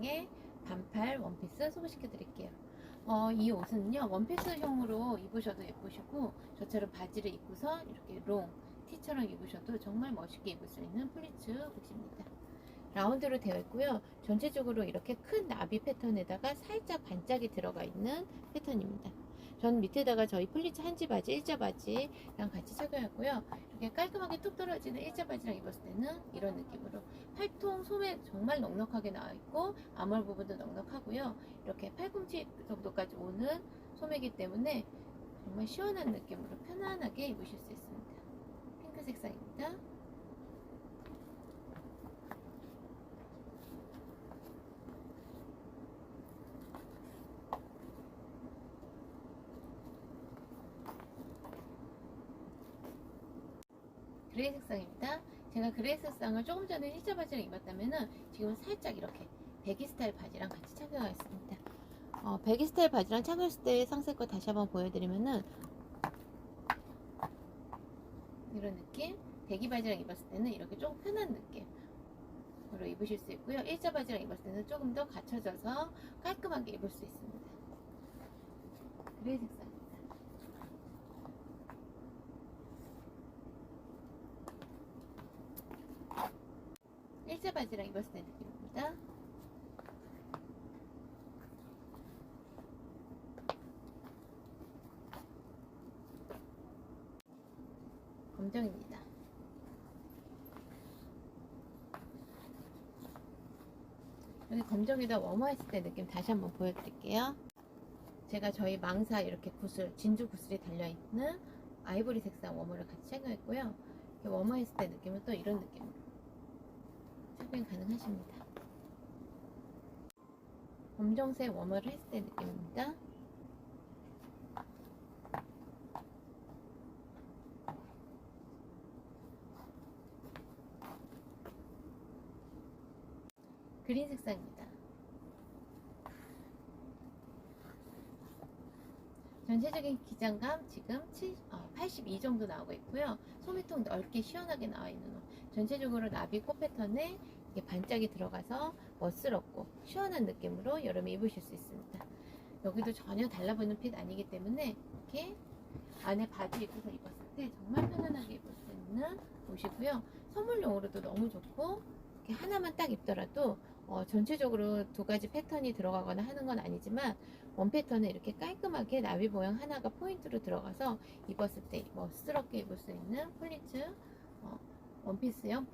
모양의 반팔 원피스 소개시켜 드릴게요. 어, 이 옷은요 원피스형으로 입으셔도 예쁘시고 저처럼 바지를 입고서 이렇게 롱 티처럼 입으셔도 정말 멋있게 입을 수 있는 플리츠 옷입니다. 라운드로 되어 있고요. 전체적으로 이렇게 큰 나비 패턴에다가 살짝 반짝이 들어가 있는 패턴입니다. 전 밑에다가 저희 플리츠 한지 바지, 일자 바지랑 같이 착용했고요. 이렇게 깔끔하게 뚝 떨어지는 일자 바지랑 입었을 때는 이런 느낌으로 팔통 소매 정말 넉넉하게 나와 있고 암홀 부분도 넉넉하고요. 이렇게 팔꿈치 정도까지 오는 소매이기 때문에 정말 시원한 느낌으로 편안하게 입으실 수 있습니다. 핑크 색상입니다. 그레이 색상입니다. 제가 그레이 색상을 조금 전에 일자 바지를 입었다면은 지금 살짝 이렇게 배기 스타일 바지랑 같이 착용하겠습니다. 어, 배기 스타일 바지랑 착용했을 때 상세껏 다시 한번 보여드리면은 이런 느낌 배기 바지랑 입었을 때는 이렇게 조금 편한 느낌으로 입으실 수 있고요. 일자 바지랑 입었을 때는 조금 더 갖춰져서 깔끔하게 입을 수 있습니다. 그레이 색 일자 바지랑 입었을 때 느낌입니다. 검정입니다. 여기 검정에다 웜화했을 때 느낌 다시 한번 보여드릴게요. 제가 저희 망사 이렇게 구슬, 진주 구슬이 달려있는 아이보리 색상 웜을 같이 착용했고요. 웜화했을 때 느낌은 또 이런 느낌으로 착용 가능하십니다. 검정색 웜을 했을 때 느낌입니다. 그린 색상입니다. 전체적인 기장감 지금 7, 어, 82 정도 나오고 있고요. 소매통 넓게 시원하게 나와 있는 옷. 전체적으로 나비 꽃 패턴에 이게 반짝이 들어가서 멋스럽고 시원한 느낌으로 여름에 입으실 수 있습니다. 여기도 전혀 달라붙는 핏 아니기 때문에 이렇게 안에 바지 입고서 입었을 때 정말 편안하게 입을 수 있는 옷이고요. 선물용으로도 너무 좋고 이렇게 하나만 딱 입더라도 어, 전체적으로 두 가지 패턴이 들어가거나 하는 건 아니지만 원 패턴은 이렇게 깔끔하게 나비 모양 하나가 포인트로 들어가서 입었을 때 멋스럽게 입을 수 있는 플리츠 어, 원피스형